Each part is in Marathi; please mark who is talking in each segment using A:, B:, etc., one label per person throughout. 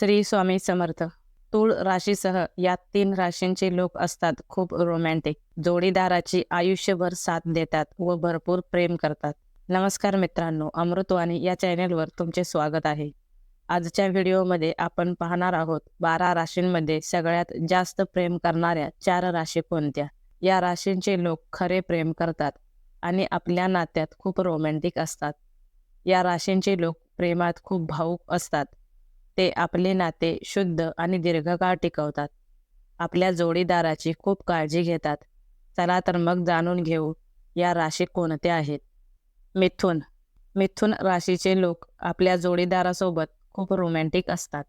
A: श्री स्वामी समर्थ. तूळ राशीसह या तीन राशींचे लोक असतात. खूप रोमॅन्टिक जोडीदाराची आयुष्यभर साथ देतात व भरपूर प्रेम करतात. नमस्कार मित्रांनो अमृतवाणी या चॅनेलवर तुमचे स्वागत आहे. आजच्या व्हिडिओमध्ये आपण पाहणार आहोत बारा राशींमध्ये सगळ्यात जास्त प्रेम करणाऱ्या चार राशी कोणत्या? या राशींचे लोक खरे प्रेम करतात आणि आपल्या नात्यात खूप रोमॅन्टिक असतात. या राशींचे लोक प्रेमात खूप भावूक असतात. ते आपले नाते शुद्ध आणि दीर्घकाळ टिकवतात. आपल्या जोडीदाराची खूप काळजी घेतात. चला तर मग जाणून घेऊ या राशी कोणत्या आहेत. मिथुन. मिथुन राशीचे लोक आपल्या जोडीदारासोबत खूप रोमॅन्टिक असतात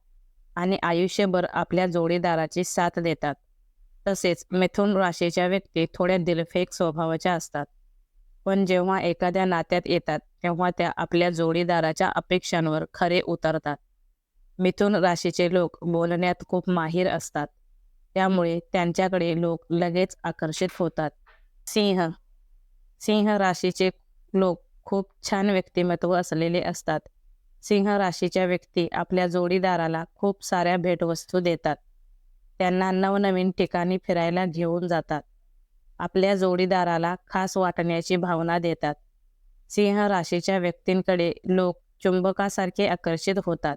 A: आणि आयुष्यभर आपल्या जोडीदाराची साथ देतात. तसेच मिथुन राशीच्या व्यक्ती थोड्या दिलफेक स्वभावाच्या असतात. पण जेव्हा एखाद्या नात्यात येतात तेव्हा त्या आपल्या जोडीदाराच्या अपेक्षांवर खरे उतरतात. मिथुन राशीचे लोक बोलण्यात खूप माहीर असतात. त्यामुळे त्यांच्याकडे लोक लगेच आकर्षित होतात. सिंह सिंह राशीचे लोक खूप छान व्यक्तिमत्व असलेले असतात. सिंह राशीच्या व्यक्ती आपल्या जोडीदाराला खूप साऱ्या भेटवस्तू देतात. त्यांना नवनवीन ठिकाणी फिरायला घेऊन जातात. आपल्या जोडीदाराला खास वाटण्याची भावना देतात. सिंह राशीच्या व्यक्तींकडे लोक चुंबकासारखे आकर्षित होतात.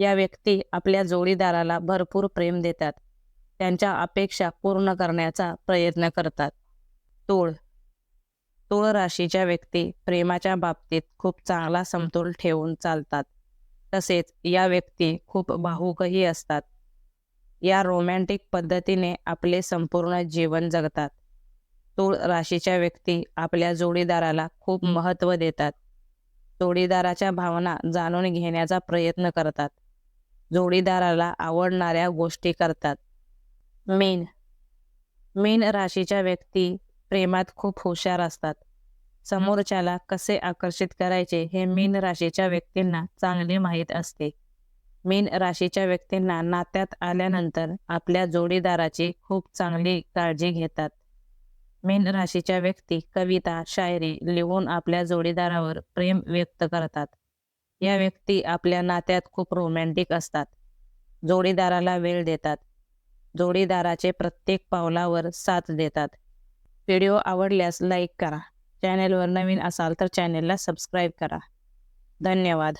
A: या व्यक्ती आपल्या जोडीदाराला भरपूर प्रेम देतात. त्यांच्या अपेक्षा पूर्ण करण्याचा प्रयत्न करतात. तूळ तूळ राशीच्या व्यक्ती प्रेमाच्या बाबतीत खूप चांगला समतोल ठेवून चालतात. तसेच या व्यक्ती खूप भावूकही असतात. या रोमॅन्टिक पद्धतीने आपले संपूर्ण जीवन जगतात. तूळ राशीच्या व्यक्ती आपल्या जोडीदाराला खूप महत्त्व देतात. जोडीदाराच्या भावना जाणून घेण्याचा प्रयत्न करतात. जोडीदाराला आवडणाऱ्या गोष्टी करतात. मीन मीन राशीच्या व्यक्ती प्रेमात खूप हुशार असतात. समोरच्याला कसे आकर्षित करायचे हे मीन राशीच्या व्यक्तींना चांगले माहीत असते. मीन राशीच्या व्यक्तींना नात्यात आल्यानंतर आपल्या जोडीदाराची खूप चांगली काळजी घेतात. मीन राशीच्या व्यक्ती कविता शायरी लिहून आपल्या जोडीदारावर प्रेम व्यक्त करतात. या व्यक्ती आपल्या नात्यात खूप रोमॅन्टिक असतात. जोडीदाराला वेळ देतात. जोडीदाराचे प्रत्येक पावलावर साथ देतात. व्हिडिओ आवडल्यास लाईक करा. चॅनेलवर नवीन असाल तर चॅनेलला सबस्क्राईब करा. धन्यवाद.